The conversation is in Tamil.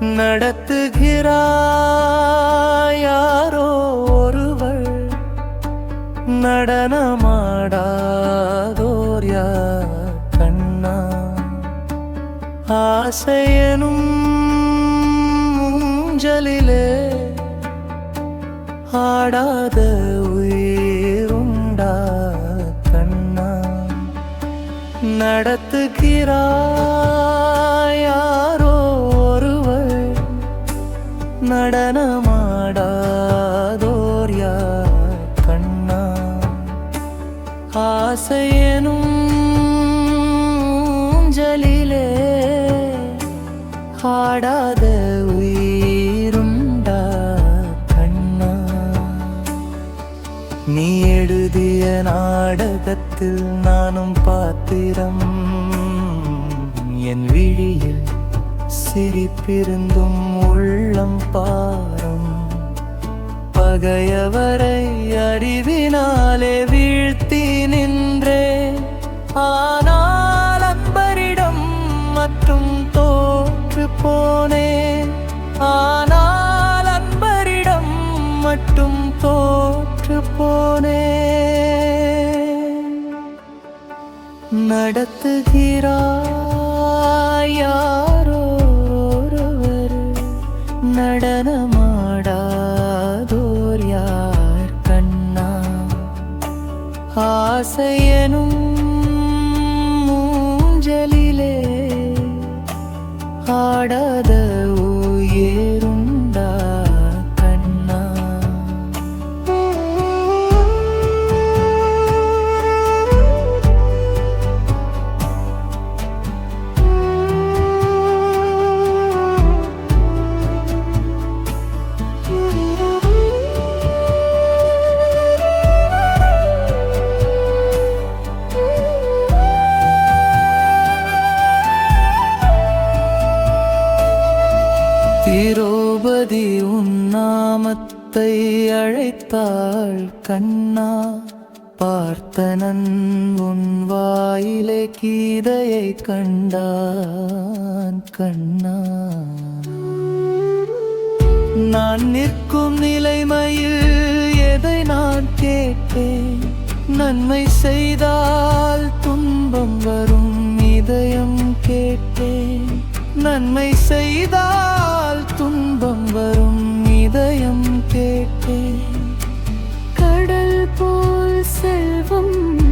நடத்துகிறாய் ஒருவள். நடனமாடாதோர் யார் கண்ணா ஆசையனும் ஊஞ்சலிலே ஆடாத உயிருண்டா கண்ணா. நடத்துகிறார் நடனமாடாதோர் யார் கண்ணா? ஆசையனும் ஜலிலே ஆடாத உயிருண்டா கண்ணா? நீ எழுதிய நாடகத்தில் நானும் பாத்திரம் என் விழியில் சிரிப்பிருந்தும் உள்ளம் பாரம். பகையவரை அறிவினாலே வீழ்த்தி நின்றே. ஆனால் அன்பரிடம் மற்றும் தோற்று போனேன் ஆனால் அன்பரிடம் மட்டும் தோற்று போனேன் நடத்துகிறார் ஆசையனும் மூஞ்சலிலே ஆடாத திரௌபதி உன்னாமத்தை அழைத்தாள் கண்ணா. பார்த்தனன் உன் வாயிலே கீதையை கண்டான் கண்ணா. நான் நிற்கும் நிலைமையில் எதை நான் கேட்டேன்? நன்மை செய்தால் துன்பம் வரும் இதயம் கேட்டேன். நன்மை செய்தால் கேட்டேன். கடல் போல் செல்வம்